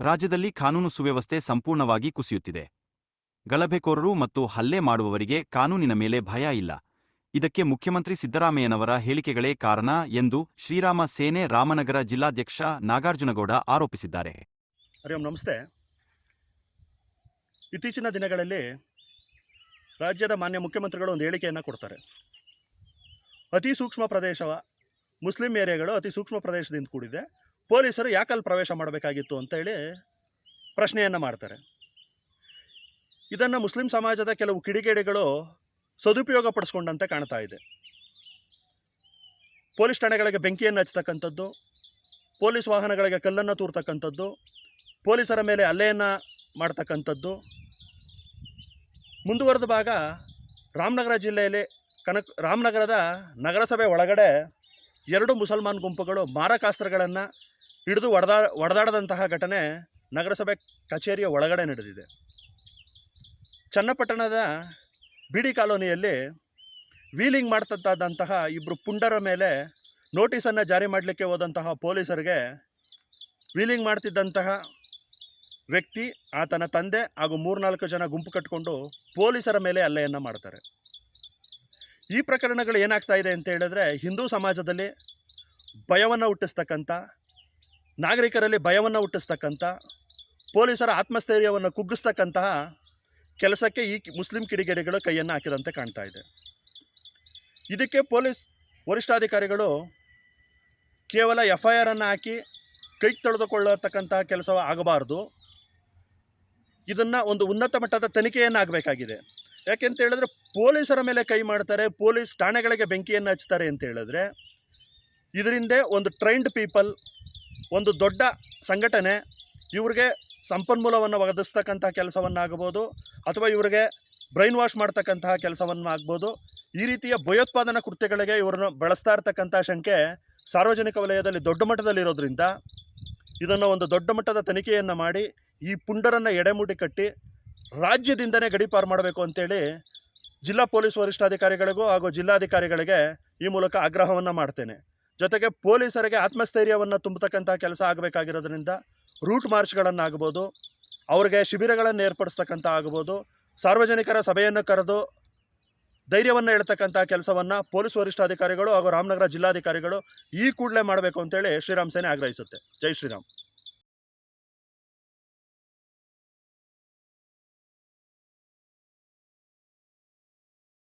ರಾಜ್ಯದಲ್ಲಿ ಕಾನೂನು ಸುವ್ಯವಸ್ಥೆ ಸಂಪೂರ್ಣವಾಗಿ ಕುಸಿಯುತ್ತಿದೆ. ಗಲಭೆಕೋರರು ಮತ್ತು ಹಲ್ಲೆ ಮಾಡುವವರಿಗೆ ಕಾನೂನಿನ ಮೇಲೆ ಭಯ ಇಲ್ಲ. ಇದಕ್ಕೆ ಮುಖ್ಯಮಂತ್ರಿ ಸಿದ್ದರಾಮಯ್ಯನವರ ಹೇಳಿಕೆಗಳೇ ಕಾರಣ ಎಂದು ಶ್ರೀರಾಮ ಸೇನೆ ರಾಮನಗರ ಜಿಲ್ಲಾಧ್ಯಕ್ಷ ನಾಗಾರ್ಜುನಗೌಡ ಆರೋಪಿಸಿದ್ದಾರೆ. ನಮಸ್ತೆ. ಇತ್ತೀಚಿನ ದಿನಗಳಲ್ಲಿ ರಾಜ್ಯದ ಮಾನ್ಯ ಮುಖ್ಯಮಂತ್ರಿಗಳು ಒಂದು ಹೇಳಿಕೆಯನ್ನು ಕೊಡ್ತಾರೆ. ಅತಿ ಸೂಕ್ಷ್ಮ ಪ್ರದೇಶವ ಮುಸ್ಲಿಂ ಏರಿಯಾಗಳು ಅತಿ ಸೂಕ್ಷ್ಮ ಪ್ರದೇಶದಿಂದ ಕೂಡಿದೆ. ಪೊಲೀಸರು ಯಾಕಲ್ಲಿ ಪ್ರವೇಶ ಮಾಡಬೇಕಾಗಿತ್ತು ಅಂತೇಳಿ ಪ್ರಶ್ನೆಯನ್ನು ಮಾಡ್ತಾರೆ. ಇದನ್ನು ಮುಸ್ಲಿಂ ಸಮಾಜದ ಕೆಲವು ಕಿಡಿಗೇಡಿಗಳು ಸದುಪಯೋಗ ಪಡಿಸ್ಕೊಂಡಂತೆ ಕಾಣ್ತಾ ಇದೆ. ಪೊಲೀಸ್ ಠಾಣೆಗಳಿಗೆ ಬೆಂಕಿಯನ್ನು ಹಚ್ಚತಕ್ಕಂಥದ್ದು, ಪೊಲೀಸ್ ವಾಹನಗಳಿಗೆ ಕಲ್ಲನ್ನು ತೂರ್ತಕ್ಕಂಥದ್ದು, ಪೊಲೀಸರ ಮೇಲೆ ಹಲ್ಲೆಯನ್ನು ಮಾಡ್ತಕ್ಕಂಥದ್ದು. ಮುಂದುವರೆದ ಭಾಗ ರಾಮನಗರ ಜಿಲ್ಲೆಯಲ್ಲಿ ಕನಕ್, ರಾಮನಗರದ ನಗರಸಭೆ ಒಳಗಡೆ ಎರಡು ಮುಸಲ್ಮಾನ್ ಗುಂಪುಗಳು ಮಾರಕಾಸ್ತ್ರಗಳನ್ನು ಹಿಡಿದು ಒಡೆದಾ, ಒಡೆದಾಡದಂತಹ ಘಟನೆ ನಗರಸಭೆ ಕಚೇರಿಯ ಒಳಗಡೆ ನಡೆದಿದೆ. ಚನ್ನಪಟ್ಟಣದ ಬಿಡಿ ಕಾಲೋನಿಯಲ್ಲಿ ವೀಲಿಂಗ್ ಮಾಡ್ತಂತಹ ಇಬ್ಬರು ಪುಂಡರ ಮೇಲೆ ನೋಟಿಸನ್ನು ಜಾರಿ ಮಾಡಲಿಕ್ಕೆ ಹೋದಂತಹ ಪೊಲೀಸರಿಗೆ ವೀಲಿಂಗ್ ಮಾಡ್ತಿದ್ದಂತಹ ವ್ಯಕ್ತಿ, ಆತನ ತಂದೆ ಹಾಗೂ ಮೂರ್ನಾಲ್ಕು ಜನ ಗುಂಪು ಕಟ್ಟಿಕೊಂಡು ಪೊಲೀಸರ ಮೇಲೆ ಅಲ್ಲೆಯನ್ನು ಮಾಡ್ತಾರೆ. ಈ ಪ್ರಕರಣಗಳು ಏನಾಗ್ತಾ ಇದೆ ಅಂತ ಹೇಳಿದ್ರೆ ಹಿಂದೂ ಸಮಾಜದಲ್ಲಿ ಭಯವನ್ನು ಹುಟ್ಟಿಸ್ತಕ್ಕಂಥ ನಾಗರಿಕರಲ್ಲಿ ಭಯವನ್ನು ಹುಟ್ಟಿಸ್ತಕ್ಕಂಥ, ಪೊಲೀಸರ ಆತ್ಮಸ್ಥೈರ್ಯವನ್ನು ಕುಗ್ಗಿಸ್ತಕ್ಕಂತಹ ಕೆಲಸಕ್ಕೆ ಈ ಮುಸ್ಲಿಂ ಕಿಡಿಗೇಡಿಗಳು ಕೈಯನ್ನು ಹಾಕಿದಂತೆ ಕಾಣ್ತಾ ಇದೆ. ಇದಕ್ಕೆ ಪೊಲೀಸ್ ವರಿಷ್ಠಾಧಿಕಾರಿಗಳು ಕೇವಲ ಎಫ್ ಐ ಆರನ್ನು ಹಾಕಿ ಕೈ ತೊಳೆದುಕೊಳ್ಳತಕ್ಕಂತಹ ಕೆಲಸ ಆಗಬಾರ್ದು. ಇದನ್ನು ಒಂದು ಉನ್ನತ ಮಟ್ಟದ ತನಿಖೆಯನ್ನು ಆಗಬೇಕಾಗಿದೆ ಯಾಕೆಂತ ಹೇಳಿದ್ರೆ ಪೊಲೀಸರ ಮೇಲೆ ಕೈ ಮಾಡ್ತಾರೆ, ಪೊಲೀಸ್ ಠಾಣೆಗಳಿಗೆ ಬೆಂಕಿಯನ್ನು ಹಚ್ತಾರೆ ಅಂತ ಹೇಳಿದ್ರೆ, ಇದರಿಂದ ಒಂದು ಟ್ರೈನ್ಡ್ ಪೀಪಲ್ ಒಂದು ದೊಡ್ಡ ಸಂಘಟನೆ ಇವ್ರಿಗೆ ಸಂಪನ್ಮೂಲವನ್ನು ಒದಗಿಸ್ತಕ್ಕಂಥ ಕೆಲಸವನ್ನಾಗಬಹುದು ಅಥವಾ ಇವರಿಗೆ ಬ್ರೈನ್ ವಾಶ್ ಮಾಡ್ತಕ್ಕಂತಹ ಕೆಲಸವನ್ನು ಆಗ್ಬೋದು ಈ ರೀತಿಯ ಭಯೋತ್ಪಾದನಾ ಕೃತ್ಯಗಳಿಗೆ ಇವರನ್ನು ಬಳಸ್ತಾ ಇರ್ತಕ್ಕಂಥ ಶಂಕೆ ಸಾರ್ವಜನಿಕ ವಲಯದಲ್ಲಿ ದೊಡ್ಡ ಮಟ್ಟದಲ್ಲಿರೋದ್ರಿಂದ ಇದನ್ನು ಒಂದು ದೊಡ್ಡ ಮಟ್ಟದ ತನಿಖೆಯನ್ನು ಮಾಡಿ ಈ ಪುಂಡರನ್ನು ಎಡೆಮುಡಿ ಕಟ್ಟಿ ರಾಜ್ಯದಿಂದನೇ ಗಡೀಪಾರು ಮಾಡಬೇಕು ಅಂತೇಳಿ ಜಿಲ್ಲಾ ಪೊಲೀಸ್ ವರಿಷ್ಠಾಧಿಕಾರಿಗಳಿಗೂ ಹಾಗೂ ಜಿಲ್ಲಾಧಿಕಾರಿಗಳಿಗೆ ಈ ಮೂಲಕ ಆಗ್ರಹವನ್ನು ಮಾಡ್ತೇನೆ. ಜೊತೆಗೆ ಪೊಲೀಸರಿಗೆ ಆತ್ಮಸ್ಥೈರ್ಯವನ್ನು ತುಂಬತಕ್ಕಂಥ ಕೆಲಸ ಆಗಬೇಕಾಗಿರೋದ್ರಿಂದ ರೂಟ್ ಮಾರ್ಚ್ಗಳನ್ನಾಗ್ಬೋದು, ಅವ್ರಿಗೆ ಶಿಬಿರಗಳನ್ನು ಏರ್ಪಡಿಸ್ತಕ್ಕಂಥ ಆಗ್ಬೋದು, ಸಾರ್ವಜನಿಕರ ಸಭೆಯನ್ನು ಕರೆದು ಧೈರ್ಯವನ್ನು ಹೇಳ್ತಕ್ಕಂಥ ಕೆಲಸವನ್ನು ಪೊಲೀಸ್ ವರಿಷ್ಠಾಧಿಕಾರಿಗಳು ಹಾಗೂ ರಾಮನಗರ ಜಿಲ್ಲಾಧಿಕಾರಿಗಳು ಈ ಕೂಡಲೇ ಮಾಡಬೇಕು ಅಂತೇಳಿ ಶ್ರೀರಾಮ್ ಸೇನೆ ಆಗ್ರಹಿಸುತ್ತೆ. ಜೈ ಶ್ರೀರಾಮ್.